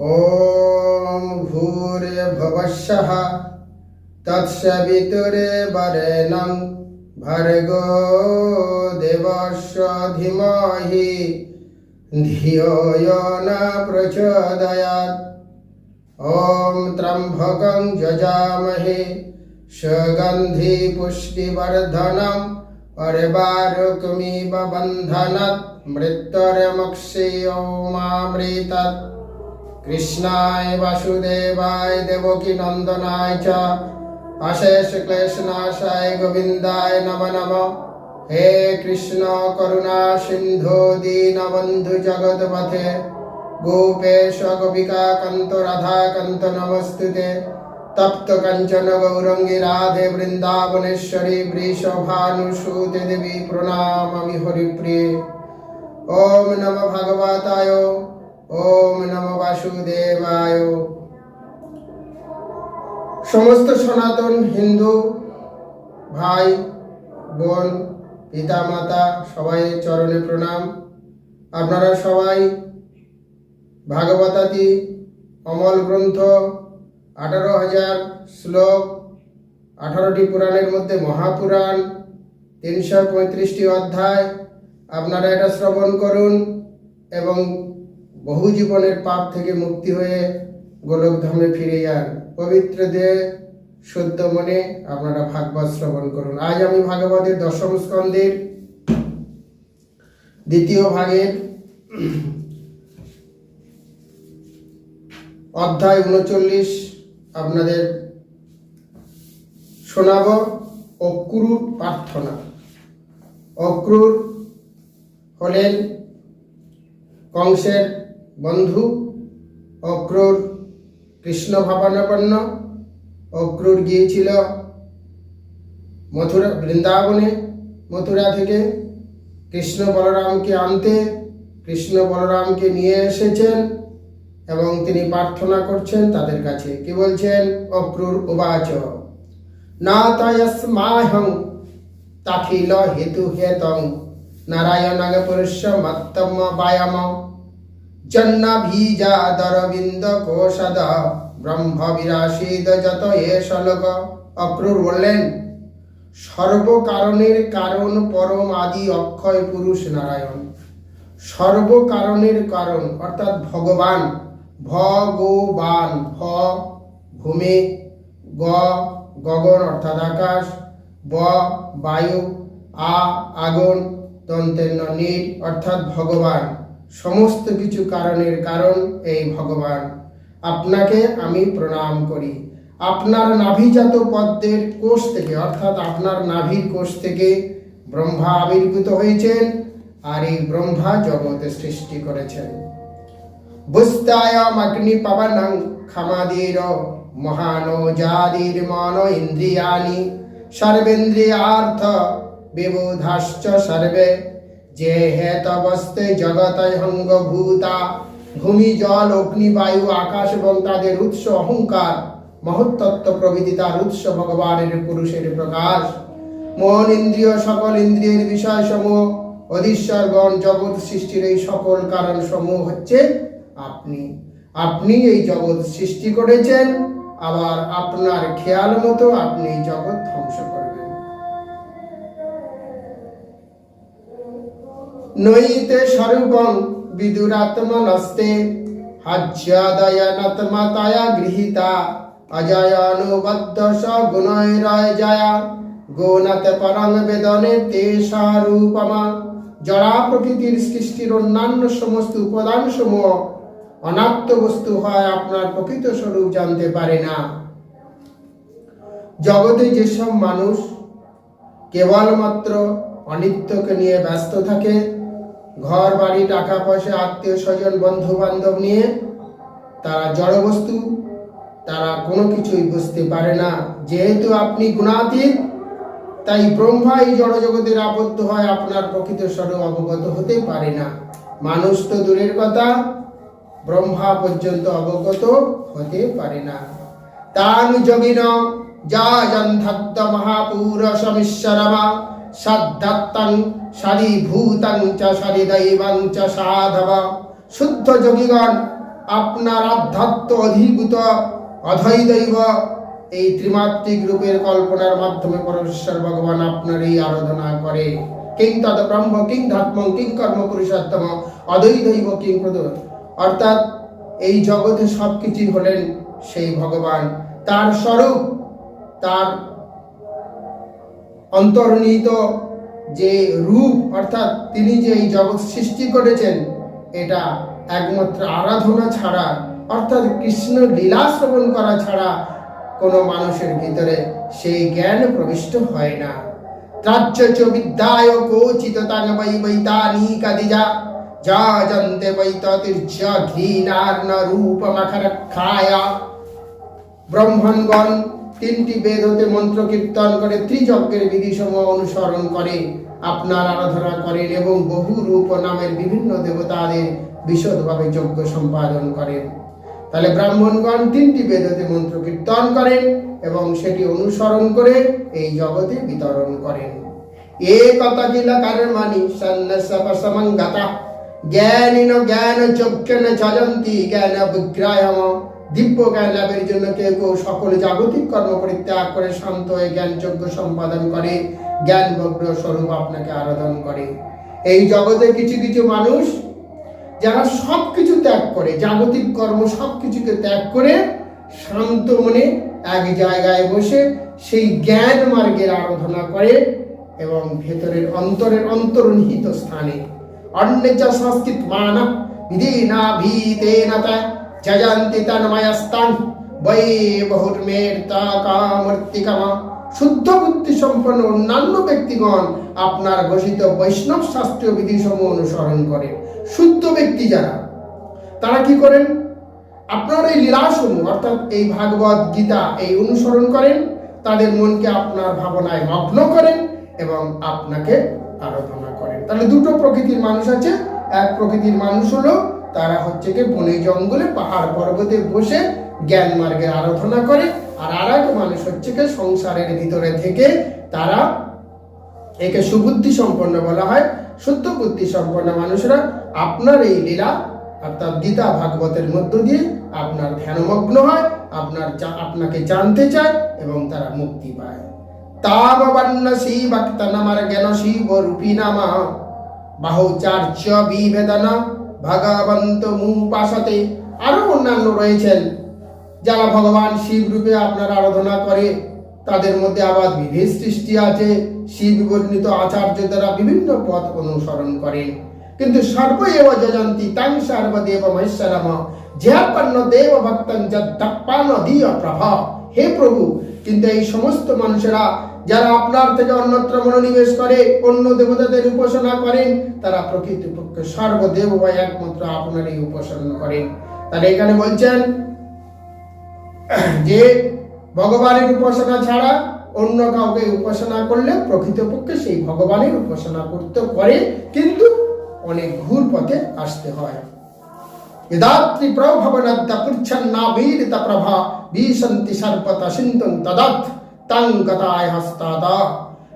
ॐ भूर्भुवस्सः तत्सवितुरे वरेण्यं भर्गो देवस्य धीमहि धियो यो न प्रचोदयात् ॐ त्र्यम्बकं जजामहे सुगन्धि पुष्टिवर्धनम् अर्वारुकमिव बन्धनात् मृत्युर्मुक्षयोमामृतात् कृष्णाय वासुदेवाय देवकी नन्दनाय च अशेष क्लेशनाशाय गोविन्दाय नमो नमः हे कृष्ण करुणा सिन्धो दीनबन्धु जगत्पथे गोपेश गोपिका कान्त राधा कान्त नमस्तुते तप्त कञ्चन गौरङ्गी राधे वृन्दावनेश्वरी वृषभानुसूते देवी प्रणाममि हरिप्रिये ॐ नमः भगवताय ওম নমঃ বাসুদেবায়। সমস্ত সনাতন হিন্দু ভাই, বোন পিতা মাতা সবাই চরণে প্রণাম। আপনারা সবাই ভাগবতাতি অমল গ্রন্থ, আঠারো হাজার শ্লোক, আঠারোটি পুরাণের মধ্যে মহাপুরাণ, তিনশো পঁয়ত্রিশটি অধ্যায়, আপনারা এটা শ্রবণ করুন এবং বহু জীবনের পাপ থেকে মুক্তি হয়ে গোলকধামে ফিরে যান। পবিত্র দেহ, শুদ্ধ মনে আপনারা ভাগবত শ্রবণ করুন। আজ আমি ভাগবতের দশম স্কন্ধের দ্বিতীয় ভাগের অধ্যায় উনচল্লিশ আপনাদের শোনাব, অক্রুর প্রার্থনা। অক্রুর হলেন কংসের বন্ধু, অক্রুর কৃষ্ণ ভাবানপন্ন অক্রুর গিয়েছিল মথুরা, বৃন্দাবনে, মথুরা থেকে। কৃষ্ণ বলরামকে আনতে, কৃষ্ণ বলরামকে নিয়ে এসেছেন এবং তিনি প্রার্থনা করছেন তাদের কাছে। কি বলছেন? অক্রুর উবাচ। না তয়স্মাহং তাখিল হেতু হেতং। নারায়ণাগ পুরুষ মত্তম বায়াম। জন্নাভিজাদরবিন্দ কোষদ ব্রহ্ম বিরাশিদ যত এ শ্লোক অক্রুর বললেন সর্বকারণের কারণ পরম আদি অক্ষয় পুরুষ নারায়ণ সর্বকারণের কারণ অর্থাৎ ভগবান ভগবান ভ ভূমি গ গগন অর্থাৎ আকাশ ব বায়ু আ আগুন দন্তের ন নীর অর্থাৎ ভগবান সমস্ত কিছু কারণের কারণ এই ভগবান। আপনাকে আমি প্রণাম করি। আপনার নাভিজাত পদ্মের কোষ থেকে, অর্থাৎ আপনার নাভির কোষ থেকে ব্রহ্মা আবির্ভূত হয়েছেন আর এই ব্রহ্মা জগতে সৃষ্টি করেছেন। বুস্তায়াম অগ্নি পবনং ক্ষমাদির মহানো মন ইন্দ্রিয়ানি সর্বেন্দ্রিয়ার্থ বিবোধাশ্চ সর্বে যে হেতবস্তে জগতহঙ্গ ভূতা ভূমি জল, অগ্নি, বায়ু, আকাশ এবং তাদের উৎস অহংকার, মহত্তত্ত্ব প্রভৃতি তার উৎস ভগবানের পুরুষের প্রকাশ। মন ইন্দ্রিয়, সকল ইন্দ্রিয়ের বিষয় সমূহ অধীশ্বরগণ, জগৎ সৃষ্টির এই সকল কারণ সমূহ হচ্ছে আপনি। আপনি এই জগৎ সৃষ্টি করেছেন, আবার আপনার খেয়াল মতো আপনি জগৎ ধ্বংস করবেন নইতে স্বরূপং বিদুরাত্মনস্তে। হাজ্যাদয়ানত্মতায়া গৃহীতা অজয়ানুবদ্ধ স গুণৈরয় জয়া পরং বেদনে তে স্বরূপমা জড়া প্রকৃতির সৃষ্টির অন্যান্য সমস্ত উপাদান সমূহ অনাত্ম বস্তু হয় আপনার প্রকৃত স্বরূপ জানতে পারে না। জগতে যেসব মানুষ কেবলমাত্র অনিত্যকে নিয়ে ব্যস্ত থাকে ঘর বাড়ি টাকা পয়সা আত্মীয় স্বজন বন্ধু বান্ধব নিয়ে তারা জড় বস্তু তারা কোনো কিছুই বুঝতে পারে না। যেহেতু আপনি গুণাতীত, তাই ব্রহ্মা এই জড়জগতের আবদ্ধ হয়, আপনার প্রকৃত স্বরূপ অবগত হতে পারে না। মানুষ তো দূরের কথা, ব্রহ্মা পর্যন্ত অবগত হতে পারে না। তান যোগিন যা জন্ধাত্ত মহাপুর সমিশ্বরমা সাধ্যাত্তং সারিভূতং চ সারিদৈবং চ সাধব। শুদ্ধ যোগীগণ, আপনার আধ্যাত্ম অধিভূত অধৈ দৈব এই ত্রিমাত্রিক রূপের কল্পনার মাধ্যমে পরমেশ্বর ভগবান আপনার এই আরাধনা করে। কিং তদ ব্রহ্ম, কিং ধাত্ম কিং কর্ম পুরুষোত্তম অদৈ দৈব কিং প্রদ অর্থাৎ এই জগতে সবকিছুই হলেন সেই ভগবান। তার স্বরূপ, তার অন্তর্নিহিত যে রূপ, অর্থাৎ তিনি যে এই জগৎ সৃষ্টি করেছেন, এটা একমাত্র আরাধনা ছাড়া, অর্থাৎ কৃষ্ণ লীলা শ্রবণ করা ছাড়া কোনো মানুষের ভিতরে সেই জ্ঞান প্রবিষ্ট হয় না। ত্রাচ্য চ বিদ্যায় কোচিত তাং বৈ বৈতানিকাদিজা যা জন্তে ঘৃণার্ণ রূপমখরক্ষায়া। ব্রাহ্মণগণ তিনটি বেদ হতে মন্ত্র কীর্তন করে, ত্রিযজ্ঞের বিধিসমূহ অনুসরণ করে, আপনার আরাধনা করেন এবং বহু রূপ নামের বিভিন্ন দেবতাদের বিশদভাবে যজ্ঞ সম্পাদন করেন। তাহলে ব্রাহ্মণগণ তিনটি বেদ হতে মন্ত্র কীর্তন করেন এবং সেটি অনুসরণ করে এই জগতে বিতরণ করেন। এ কথা কিলা কর্মাণি সন্ন্যাসপসমঙ্গতা জ্ঞানিন জ্ঞান যজন্তি জ্ঞান বিগ্রায়ম দিব্য জ্ঞান লাভের জন্য কেউ কেউ সকল জাগতিক কর্ম পরিত্যাগ করে শান্ত হয়ে জ্ঞান যজ্ঞ সম্পাদন করে জ্ঞান বগ্র স্বরূপ আপনাকে আরাধন করে। এই জগতে কিছু কিছু মানুষ যারা সব কিছু ত্যাগ করে, জাগতিক কর্ম সব কিছুকে ত্যাগ করে, শান্ত মনে এক জায়গায় বসে সেই জ্ঞান মার্গের আরাধনা করে এবং ভেতরের অন্তরের অন্তর্নিহিত স্থানে অন্যেজ সংস্কৃত মান না ভীতেন যজন্তি তন্ময়স্তান। বৈ বহুর্মের কামূর্তিকামা শুদ্ধ বুদ্ধি সম্পন্ন অন্যান্য ব্যক্তিগণ আপনার ঘোষিত বৈষ্ণব শাস্ত্রীয় বিধিসমূহ অনুসরণ করে শুদ্ধ ব্যক্তি যারা, তারা কি করেন? আপনার এই লীলাসমূহ, অর্থাৎ এই ভাগবত গীতা এই অনুসরণ করেন, তাদের মনকে আপনার ভাবনায় মগ্ন করেন এবং আপনাকে আরাধনা করেন। তাহলে দুটো প্রকৃতির মানুষ আছে, এক প্রকৃতির মানুষ হলো তারা হচ্ছে কি বনে জঙ্গলে পাহাড় পর্বতে বসে জ্ঞান মার্গের আরাধনা করে, আর আর এক মানুষ হচ্ছে কি সংসারের ভিতরে থেকে তারা একে সুবুদ্ধি সম্পন্ন বলা হয়। শুদ্ধ বুদ্ধি সম্পন্ন মানুষরা আপনার এই লীলা অর্থাৎ গীতা ভাগবতের মধ্য দিয়ে আপনার ধ্যানমগ্ন হয়, আপনার আপনাকে জানতে চায় এবং তারা মুক্তি পায়। জ্ঞান শিব রূপী নামা বাহুচার্য বিভেদন ভগবন্ত মুপাসতে আরও অন্যান্য রয়েছেন, যারা ভগবান শিব রূপে আপনার আরাধনা করে। তাদের মধ্যে আবার বিভেদ সৃষ্টি আছে। শিব বর্ণিত আচার্য দ্বারা বিভিন্ন পথ অনুসরণ করেন কিন্তু সর্বএব যজন্তি তাং সর্বদেব মহেশ্বরম, জ্ঞাপন্ন দেব ভক্তং যদ্দপ্পান দিয় প্রভা। হে প্রভু, কিন্তু এই সমস্ত মানুষেরা যারা আপনার থেকে অন্যত্র মনোনিবেশ করে অন্য দেবতাদের উপাসনা করেন তারা প্রকৃতপক্ষে সর্বদেব বা একমাত্র আপনারই উপাসনা করেন তাহলে এখানে বলছেন যে ভগবানের উপাসনা ছাড়া অন্য কাউকে উপাসনা করলে প্রকৃতপক্ষে সেই ভগবানের উপাসনা করতে করে কিন্তু অনেক ঘুর পথে আসতে হয় यदात्रि प्रभवनद्द पृच्छन्नाभीरित प्रभा भीषन्ति सर्पत সিন্ধন তদাত তাং গতায়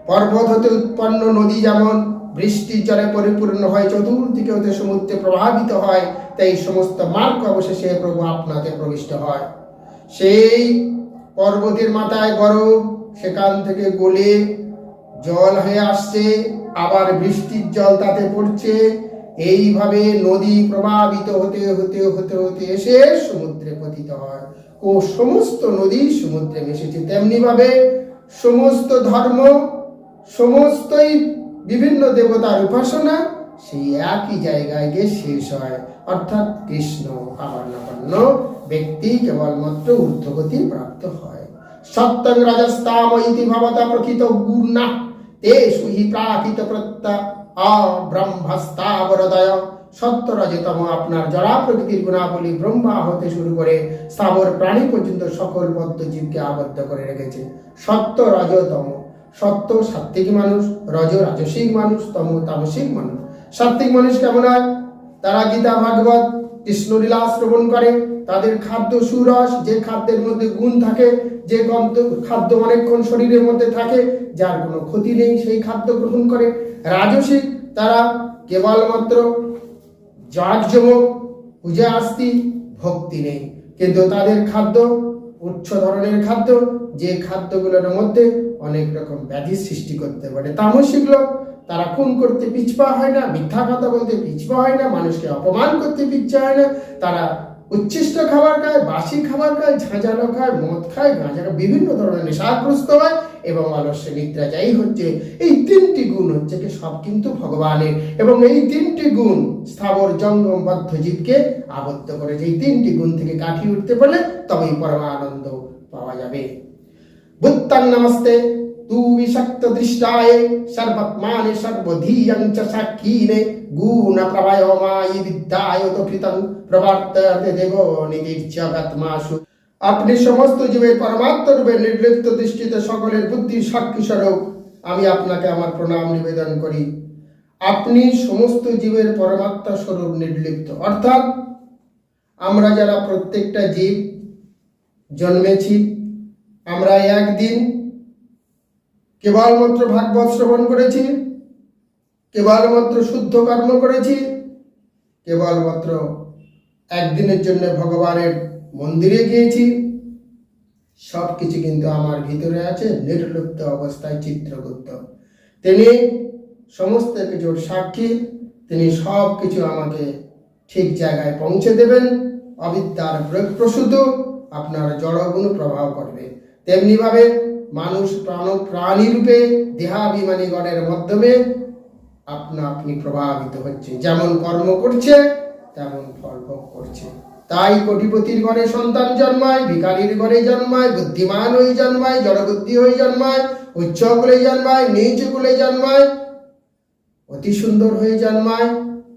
পর্বত হতে উৎপন্ন নদী যেমন, বৃষ্টির জলে পরিপূর্ণ হয় চতুর্দিকে হতে সমুদ্রে প্রভাবিত হয়, তাই সমস্ত মার্গ অবশেষে প্রভু আপনাতে প্রবিষ্ট হয়। সেই পর্বতের মাথায় বরফ সেখান থেকে গলে জল হয়ে আসছে, আবার বৃষ্টির জল তাতে পড়ছে। এইভাবে নদী প্রভাবিত হতে হতে হতে হতে এসে সমুদ্রে পতিত হয়। ও সমস্ত নদী সমুদ্রে মিশেছে। তেমনি ভাবে সমস্ত ধর্ম, সমস্তই বিভিন্ন দেবতার উপাসনা সেই একই জায়গায় গিয়ে শেষ হয়। অর্থাৎ কৃষ্ণ আবর্ণপন্ন ব্যক্তি কেবলমাত্র ঊর্ধ্বগতি প্রাপ্ত হয়। সত্যং রাজস্তাম ইতি ভবতা প্রকৃত গুণা, তেষু হি প্রাকৃত প্রত্যা অব্রহ্মস্তাবরদয় সত্য রজতম আপনার জড়া প্রকৃতির গুণাবলী ব্রহ্মা হতে শুরু করে স্থাবর প্রাণী পর্যন্ত সকল বদ্ধ জীবকে আবদ্ধ করে রেখেছে। সত্য রজতম সত্য সাত্ত্বিক মানুষ, রজ রাজসিক মানুষ, তম তামসিক মানুষ। সাত্ত্বিক মানুষ কেমন হয়? তারা গীতা, ভাগবত, কৃষ্ণলীলা শ্রবণ করে, তাদের খাদ্য সুরস, যে খাদ্যের মধ্যে গুণ থাকে, যে খাদ্য অনেকক্ষণ শরীরের মধ্যে থাকে, যার কোনো ক্ষতি নেই, সেই খাদ্য গ্রহণ করে। রাজসিক, তারা কেবলমাত্র জাঁকজমক পূজা আস্তি, ভক্তি নেই। কিন্তু তাদের খাদ্য, উচ্চ ধরনের খাদ্য, যে খাদ্যগুলোর মধ্যে অনেক রকম ব্যাধির সৃষ্টি করতে পারে। তামসিক লোক, তারা খুন করতে পিছপা হয় না, মিথ্যা কথা বলতে পিছপা হয় না, মানুষকে অপমান করতে পিছপা হয় না, তারা উচ্ছিষ্ট খাবার খায়, বাসি খাবার খায়, ঝাঁঝালো খায়, মদ খায় গাঁজা বিভিন্ন ধরনের নেশাগ্রস্ত হয় এবং আলস্য নিদ্রা যাই হচ্ছে। এই তিনটি গুণ হচ্ছে কি, সব কিন্তু ভগবানের। এবং এই তিনটি গুণ স্থাবর জঙ্গম বদ্ধ জীবকে আবদ্ধ করেছে এই তিনটি গুণ থেকে কাটিয়ে উঠতে পারলে তবেই পরমানন্দ পাওয়া যাবে। বুত্তাং নমস্তে। দৃষ্টায় গুণ তো আপনি সমস্ত জীবের পরমাত্ম রূপে নির্লিপ্ত দৃষ্টিতে সকলের বুদ্ধির সাক্ষী স্বরূপ আমি আপনাকে আমার প্রণাম নিবেদন করি। আপনি সমস্ত জীবের পরমাত্মা স্বরূপ নির্লিপ্ত। অর্থাৎ আমরা যারা প্রত্যেকটা জীব জন্মেছি, আমরা একদিন কেবলমাত্র ভাগবত শ্রবণ করেছি, কেবলমাত্র শুদ্ধ কর্ম করেছি, কেবলমাত্র একদিনের জন্য ভগবানের মন্দিরে গিয়েছি। সব কিছু কিন্তু আমার ভিতরে আছে, নির্লিপ্ত অবস্থায় চিত্রগুপ্ত। তিনি সমস্ত কিছুর সাক্ষী, তিনি সব কিছু আমাকে ঠিক জায়গায় পৌঁছে দেবেন। অবিদ্যার প্রয়োগ প্রসূত, আপনার জড়গুণ প্রভাব করবে তেমনিভাবে মানুষ প্রাণ প্রাণী রূপে দেহাভিমানী গণের মাধ্যমে আপনা আপনি প্রভাবিত হচ্ছে। যেমন কর্ম করছে, তেমন ফল ভোগ করছে। তাই কোটিপতির ঘরে সন্তান জন্মায় ভিকারির ঘরে জন্মায়, বুদ্ধিমান হয়ে জন্মায় জড়বুদ্ধি হয়ে জন্মায়, উচ্চ কুলে জন্মায়, নিচ কুলে জন্মায়, অতি সুন্দর হয়ে জন্মায়,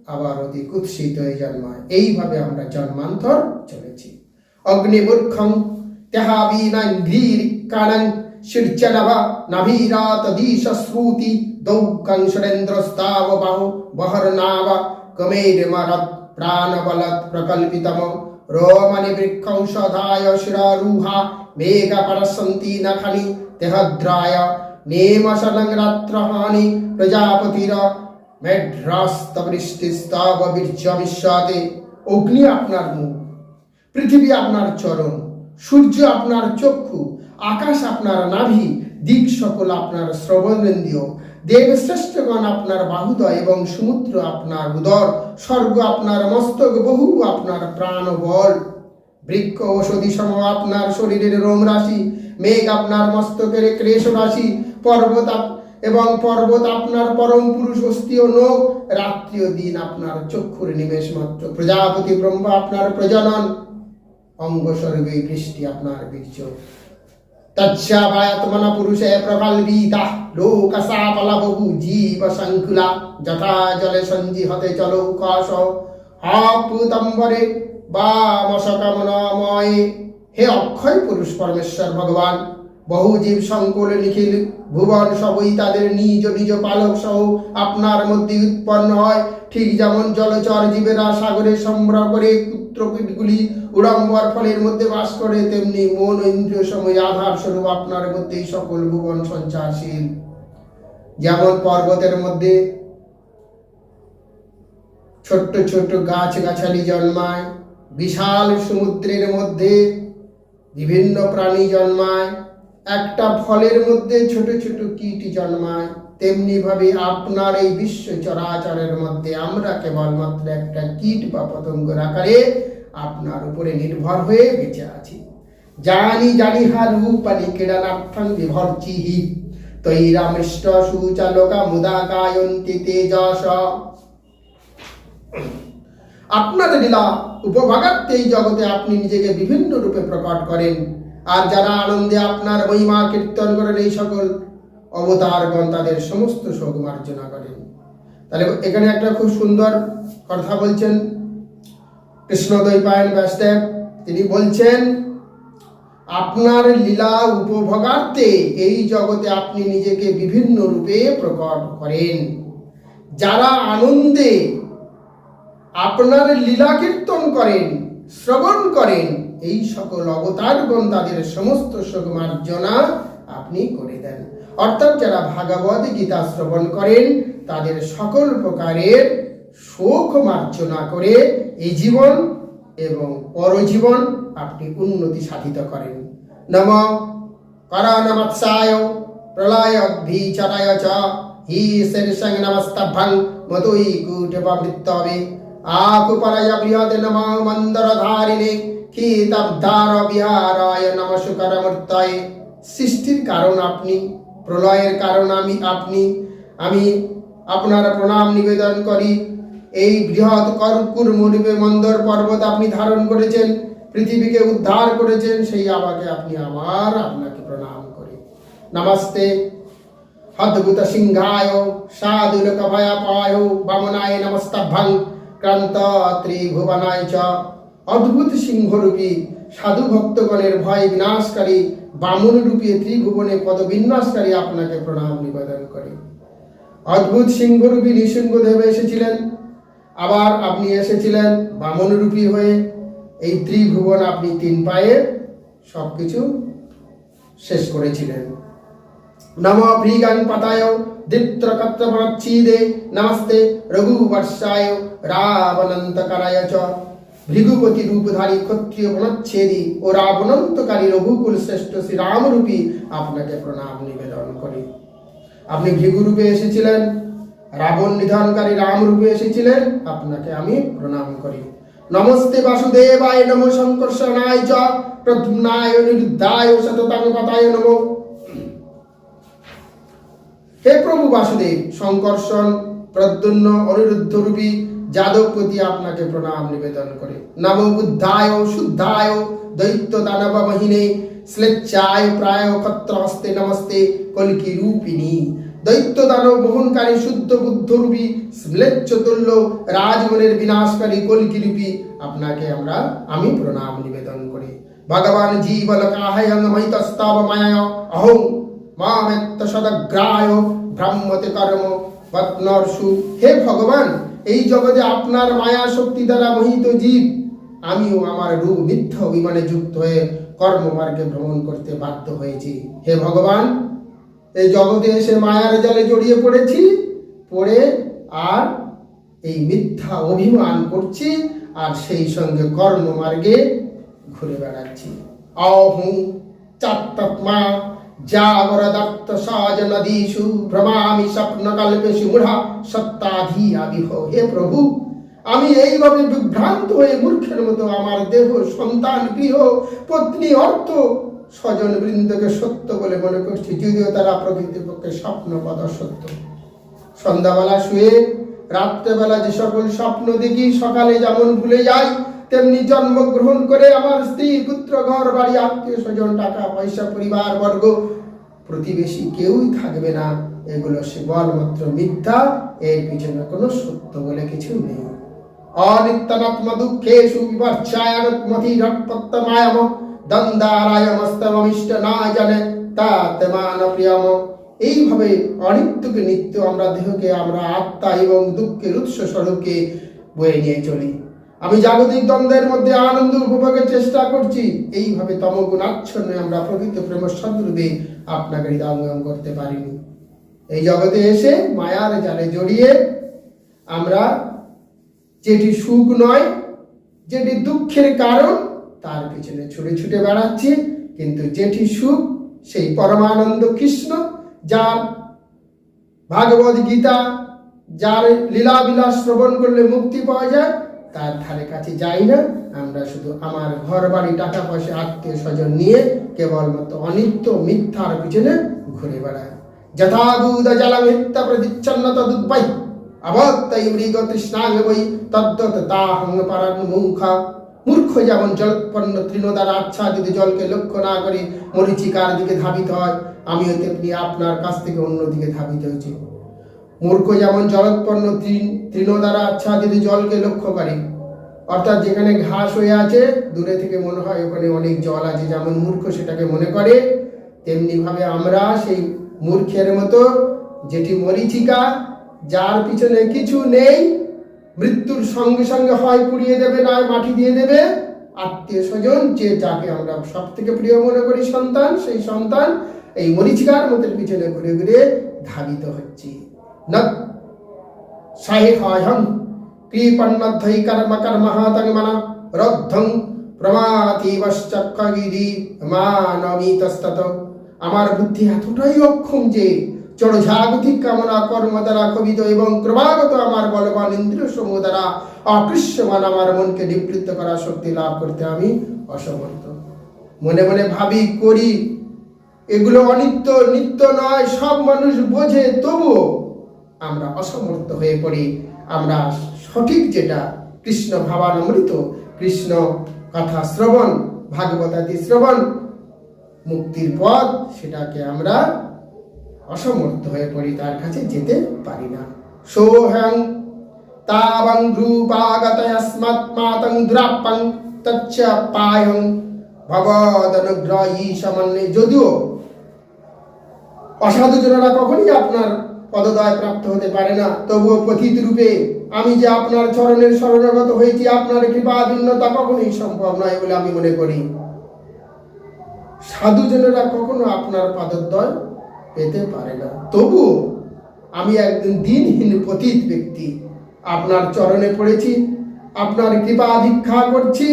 আবার অতি কুৎসিত হয়ে জন্মায়। এইভাবে আমরা জন্মান্তর চলেছি। অগ্নিমূর্খং তেহাবীনাঙ্ঘ্রির কানং শির্চনভ శీర్చనవ నభీరాతీశ్రూతి దౌ కంసరేంద్రస్తావ బాహు బహర్నావ కమేరిమరత్ ప్రాణబలత్ ప్రకల్పితమ రోమని వృక్షౌషధాయ శిరారూహా మేఘ పరసంతి నఖని తెహద్రాయ నేమశనగ్రాత్రహాని প্রজাপতির মেঢ্রাস্তবৃষ্টিস্তাব বীর্যবিশ্বাতে অগ্নি আপনার মুখ পৃথিবী আপনার চরণ সূর্য আপনার চক্ষু আকাশ আপনার নাভি দিক সকল আপনার শ্রবণেন্দ্রিয়, দেবশ্রেষ্ঠগণ আপনার বাহুদয় এবং সমুদ্র আপনার উদর, স্বর্গ আপনার মস্তক, বহু আপনার প্রাণ বল বৃক্ষ ঔষধি সম আপনার শরীরের রোম রাশি, মেঘ আপনার মস্তকের ক্লেশ রাশি, পর্বত এবং পর্বত আপনার পরম পুরুষ, অস্থি ও নোক রাত্রি ও দিন আপনার চক্ষুর নিমেষ মাত্র। প্রজাপতি ব্রহ্ম আপনার প্রজনন অঙ্গ সর্বে বৃষ্টি আপনার বীর্য। তচ্ছাবায়াত্মন পুরুষে প্রকল্পিতা লোকসাপলা বহু জীব সংকুলা যথা জলে সঞ্জিহতে চলৌকাশ অপুতম্বরে বা মশকামনাময়ে হে অক্ষয় পুরুষ পরমেশ্বর ভগবান বহু জীব সংকুল নিখিল ভুবন সবই তাদের নিজ নিজ পালক সহ আপনার মধ্যে উৎপন্ন হয়। ঠিক যেমন জলচর জীবেরা সাগরে সংগ্রহ করে পুত্রকীটগুলি উড়ম্বর ফলের মধ্যে বাস করে, তেমনি মন ইন্দ্রিয় সময় আধার স্বরূপ আপনার মধ্যেই সকল ভুবন সঞ্চারশীল। যেমন পর্বতের মধ্যে ছোট্ট ছোট্ট গাছ গাছালি জন্মায়, বিশাল সমুদ্রের মধ্যে বিভিন্ন প্রাণী জন্মায় একটা ফলের মধ্যে ছোট ছোট কীট জন্মায়, তেমনি ভাবে আপনার এই বিশ্ব চরাচরের মধ্যে আমরা কেবলমাত্র একটা কীট বা পতঙ্গের আকারে আপনার উপরে নির্ভর হয়ে বেঁচে আছি। জানি জানি হার রূপানি ক্রীড়নার্থং বিভর্চিহি তৈরামৃষ্ট সুচালকা মুদা গায়ন্তি তেজস। আপনার লীলা উপভাগার্থে এই জগতে আপনি নিজেকে বিভিন্ন রূপে প্রকট করেন। আর যারা আনন্দে আপনার মহিমা কীর্তন করেন এই সকল অবতারগণ তাদের সমস্ত শোক মার্জনা করেন। তাহলে এখানে একটা খুব সুন্দর কথা বলছেন কৃষ্ণ দৈপায়ন ব্যাসদেব। তিনি বলছেন, আপনার লীলা উপভোগার্থে এই জগতে আপনি নিজেকে বিভিন্ন রূপে প্রকট করেন। যারা আনন্দে আপনার লীলা কীর্তন করেন, শ্রবণ করেন এই সকল অবতারগণ তাদের সমস্ত শোক মার্জনা আপনি করে দেন। অর্থাৎ যারা ভাগবত গীতা শ্রবণ করেন, তাদের সকল প্রকারের শোক মার্জনা করে এই জীবন এবং পরজীবন আপনি উন্নতি সাধিত করেন। নম করণমৎসায় প্রলয় অদ্ভিচরায় চ। হি শীর্ষং নমস্তভং মতুই কূটপবৃত্তবে আকুপলয় বৃহদ নম মন্দরধারিণে। ক্ষীতব্ধার বিহারায় নম শুকরমূর্তয়ে সৃষ্টির কারণ আপনি, প্রলয়ের কারণ আমি আপনি। আমি আপনার প্রণাম নিবেদন করি। এই বৃহৎ কর্কুরমরূপে মন্দর পর্বত আপনি ধারণ করেছেন, পৃথিবীকে উদ্ধার করেছেন, সেই আমাকে আপনি আমার আপনাকে প্রণাম করি। নমস্তে। অদ্ভুত সিংহায় সাধুলক ভয়াপায় বামনায় নমস্তভং ক্রান্ত ত্রিভুবনায় চ। অদ্ভুত সিংহরূপী সাধু ভক্তগণের ভয় বিনাশকারী বামন রূপী ত্রিভুবনে পদবিন্যাসকারী আপনাকে প্রণাম নিবেদন করে। অদ্ভুত সিংহরূপী নৃসিংহদেব এসেছিলেন। আবার আপনি এসেছিলেন বামনরূপী হয়ে। এই ত্রিভুবন আপনি তিন পায়ে সবকিছু শেষ করেছিলেন। নম ভৃগাং পাতায় দীপ্তকত্রমচ্ছিদে নমস্তে রঘুবর্ষায় রাবণন্তকারায় চ। ভৃগুপতি রূপধারী ক্ষত্রিয় বনচ্ছেদী ও রাবণন্তকারী রঘুকুল শ্রেষ্ঠ শ্রী রামরূপী আপনাকে প্রণাম নিবেদন করি। আপনি ভৃগুরূপে এসেছিলেন, রাবণ নিধনকারী রামরূপে এসেছিলেন, আপনাকে আমি প্রণাম করি। নমস্তে বাসুদেবায় নম শঙ্কর্ষণায় চ প্রদ্যুম্নায় নিরুদ্ধায় শততাং পতায় নম। হে প্রভু বাসুদেব শঙ্কর্ষণ প্রদ্যুন্ন অনিরুদ্ধ রূপী যাদবপতি আপনাকে প্রণাম নিবেদন করে। নম বুদ্ধায় শুদ্ধায় দৈত্য দানব মহিনে, শ্লেচ্ছায় প্রায় ক্ষত্র হস্তে নমস্তে কলকি রূপিণী। দৈত্য দানব বহনকারী শুদ্ধ বুদ্ধ রূপী শ্লেচ্ছ তুল্য রাজমনের বিনাশকারী কলকি রূপী আপনাকে আমরা, আমি প্রণাম নিবেদন করি। ভগবান জীবল কাহায়ং মহিতস্তাব মায়া অহং মামেত্ত সদগ্রায়, ব্রাহ্মতে কর্ম, পত্নর্ষু। হে ভগবান এই জগতে আপনার মায়া শক্তি দ্বারা মোহিত জীব, আমিও আমার রূপ মিথ্যা অভিমানে যুক্ত হয়ে কর্মমার্গে ভ্রমণ করতে বাধ্য হয়েছি। হে ভগবান, এই জগতে এসে মায়ার জালে জড়িয়ে পড়েছি, পড়ে আর এই মিথ্যা অভিমান করছি আর সেই সঙ্গে কর্মমার্গে ঘুরে বেড়াচ্ছি। অহং চাত্তমা দত্ত সাজ নদীষু ভ্রমামি স্বপ্ন কল্পেশু মূঢ়া সত্তাধি আবিহ হে প্রভু আমি এইভাবে বিভ্রান্ত হয়ে মূর্খের মতো আমার দেহ সন্তান গৃহ, পত্নী, অর্থ, স্বজন বৃন্দকে সত্য বলে মনে করছি, যদিও তারা প্রকৃতিপক্ষে স্বপ্ন পদ সত্য সন্ধ্যাবেলা শুয়ে, রাত্রেবেলা যে সকল স্বপ্ন দেখি, সকালে যেমন ভুলে যাই তেমনি জন্মগ্রহণ করে আমার স্ত্রী, পুত্র, ঘর, বাড়ি, আত্মীয় স্বজন, টাকা, পয়সা, পরিবার, বর্গ, প্রতিবেশী কেউই থাকবে না। এগুলো কেবলমাত্র মিথ্যা, এর পিছনে কোনো সত্য বলে কিছু নেই। অনিত্যাত্ম দুঃখেষু বিবর্ষায়ানমথিরট্পত্তমায়ম দন্দারায়মস্তমিষ্ট না জানে তাতে মান প্রিয়ম এইভাবে অনিত্যকে, নিত্য আমরা দেহকে, আমরা আত্মা এবং দুঃখের উৎস স্বরূপকে বয়ে নিয়ে চলি। আমি জাগতিক দ্বন্দ্বের মধ্যে আনন্দ উপভোগের চেষ্টা করছি। এইভাবে তমগুণ আচ্ছন্ন আমরা প্রকৃত প্রেম সদ্রূপে আপনাকে হৃদয়ঙ্গম করতে পারিনি। এই জগতে এসে মায়ার জালে জড়িয়ে আমরা যেটি সুখ নয়, যেটি দুঃখের কারণ, তার পিছনে ছুটে ছুটে বেড়াচ্ছি। কিন্তু যেটি সুখ, সেই পরমানন্দ কৃষ্ণ, যার ভাগবত গীতা, যার লীলাবিলাস শ্রবণ করলে মুক্তি পাওয়া যায় তার ধারে কাছে যাই না, আমরা শুধু আমার ঘর বাড়ি টাকা পয়সা, আত্মীয় স্বজন নিয়ে কেবলমাত্র অনিত্য মিথ্যার পিছনে ঘুরে বেড়ায় যথাবুদ জল মিথ্যা প্রতিচ্ছন্ন তদুদ্বৈ অবত্তৈ মৃগ তৃষ্ণাঙ্গ বৈ তদ্দত তাহং পারান মুখা মূর্খ যেমন জলোৎপন্ন তৃণদার আচ্ছাদিত জলকে লক্ষ্য না করে মরিচিকার দিকে ধাবিত হয়, আমিও তেমনি আপনার কাছ থেকে অন্যদিকে ধাবিত হয়েছি। মূর্খ যেমন জলোৎপন্ন তৃণ- তৃণ দ্বারা আচ্ছাদিত জলকে লক্ষ্য করে। অর্থাৎ যেখানে ঘাস হয়ে আছে, দূরে থেকে মনে হয় ওখানে অনেক জল আছে। যেমন মূর্খ সেটাকে মনে করে তেমনি ভাবে আমরা সেই মূর্খের মতো যেটি মরিচিকা, যার পিছনে কিছু নেই, মৃত্যুর সঙ্গে সঙ্গে হয়, পুড়িয়ে দেবে নয় মাটি দিয়ে দেবে। আত্মীয় স্বজন যে যাকে আমরা সব থেকে প্রিয় মনে করি সন্তান, সেই সন্তান এই মরিচিকার মতো পিছনে ঘুরে ঘুরে ধাবিত হচ্ছে। কর্ম তং মন রদ্ধং প্রমাতিবশ্চক্ষগিরি মানমিতস্তত আমার বুদ্ধি এতটাই অক্ষম যে জড়জাগতিক কামনা কর্ম দ্বারা কবিত এবং ক্রমাগত আমার বলবান ইন্দ্রিয় সমূহ দ্বারা অকৃশ্যমান আমার মনকে নিবৃত্ত করার শক্তি লাভ করতে আমি অসমর্থ। মনে মনে ভাবি, করি, এগুলো অনিত্য, নিত্য নয়, সব মানুষ বোঝে, তবুও আমরা অসমর্থ হয়ে পড়ি। আমরা সঠিক যেটা, কৃষ্ণ ভাবানমৃত, কৃষ্ণ কথা শ্রবণ ভাগবতাদি শ্রবণ, মুক্তির পথ, সেটাকে আমরা অসমর্থ হয়ে পড়ি, তার কাছে যেতে পারি না। সোহং তাবং রূপাগতয়স্মাৎ মাতং দুরাপং তচ্চ পায়ং। ভগবদনুগ্রহী সামান্যে যদিও অসাধু জনেরা কখনই আপনার পদদয় প্রাপ্ত হতে পারে না। তবুও পথিত রূপে আমি যে আপনার চরণের শরণাগত হয়েছি, আপনার কৃপা ভিন্নতা কখনোই সম্ভব নয় বলে আমি মনে করি। সাধুজনেরা কখনো আপনার পাদদ্বয় পেতে পারে না। তবুও আমি একদিন দিনহীন পতিত ব্যক্তি। আপনার চরণে পড়েছি, আপনার কৃপা দীক্ষা করছি,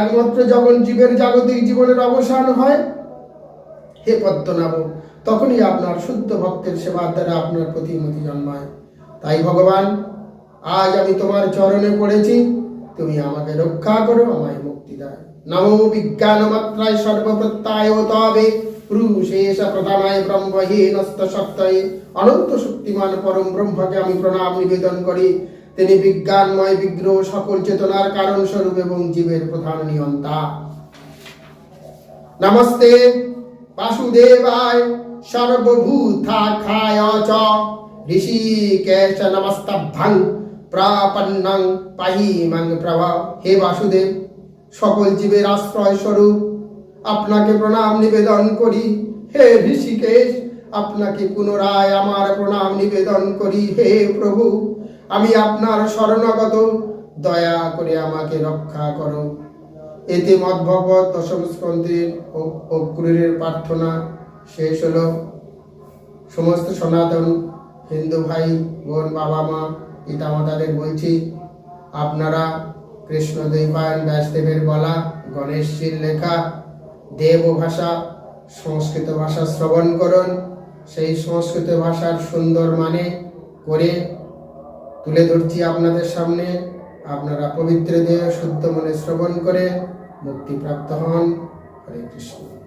একমাত্র যখন জীবের জাগতিক জীবনের অবসান হয়। হে পদ্মনাভ তখনই আপনার শুদ্ধ ভক্তের সেবার দ্বারা আপনার প্রতিমতি জন্মায়। তাই ভগবান, আজ আমি তোমার চরণে পড়েছি, তুমি আমাকে রক্ষা করো, আমায় মুক্তি দাও। নমো বিজ্ঞান মাত্রায় সর্বপ্রত্যায় তবে পুরুষেশ প্রধানায় ব্রহ্মহীন নস্ত অনন্ত শক্তিমান পরম ব্রহ্মকে আমি প্রণাম নিবেদন করি। তিনি বিজ্ঞানময় বিগ্রহ সকল চেতনার কারণ স্বরূপ এবং জীবের প্রধান নিয়ন্তা। নমস্তে, বাসুদেবায় সর্বভূতাখায় চ ঋষিকেশ নমস্তভ্যং প্রাপন্নং পাহিমং প্রভা। হে বাসুদেব, সকল জীবের আশ্রয় স্বরূপ, আপনাকে প্রণাম নিবেদন করি। হে ঋষিকেশ, আপনাকে পুনরায় আমার প্রণাম নিবেদন করি। হে প্রভু, আমি আপনার শরণাগত। দয়া করে আমাকে রক্ষা করো। এতে মদ্ভগবত দশম স্কন্ধের অক্রুরের প্রার্থনা শেষ হলো সমস্ত সনাতন হিন্দু ভাই, বোন, বাবা, মা পিতা মাতাদের বলছি, আপনারা কৃষ্ণ দৈপায়ন ব্যাসদেবের বলা গণেশজির লেখা, দেব ভাষা, সংস্কৃত ভাষা শ্রবণ করুন। সেই সংস্কৃত ভাষার সুন্দর মানে করে তুলে ধরছি আপনাদের সামনে। আপনারা পবিত্র দেহ শুদ্ধ মনে শ্রবণ করে মুক্তিপ্রাপ্ত হন। হরে কৃষ্ণ।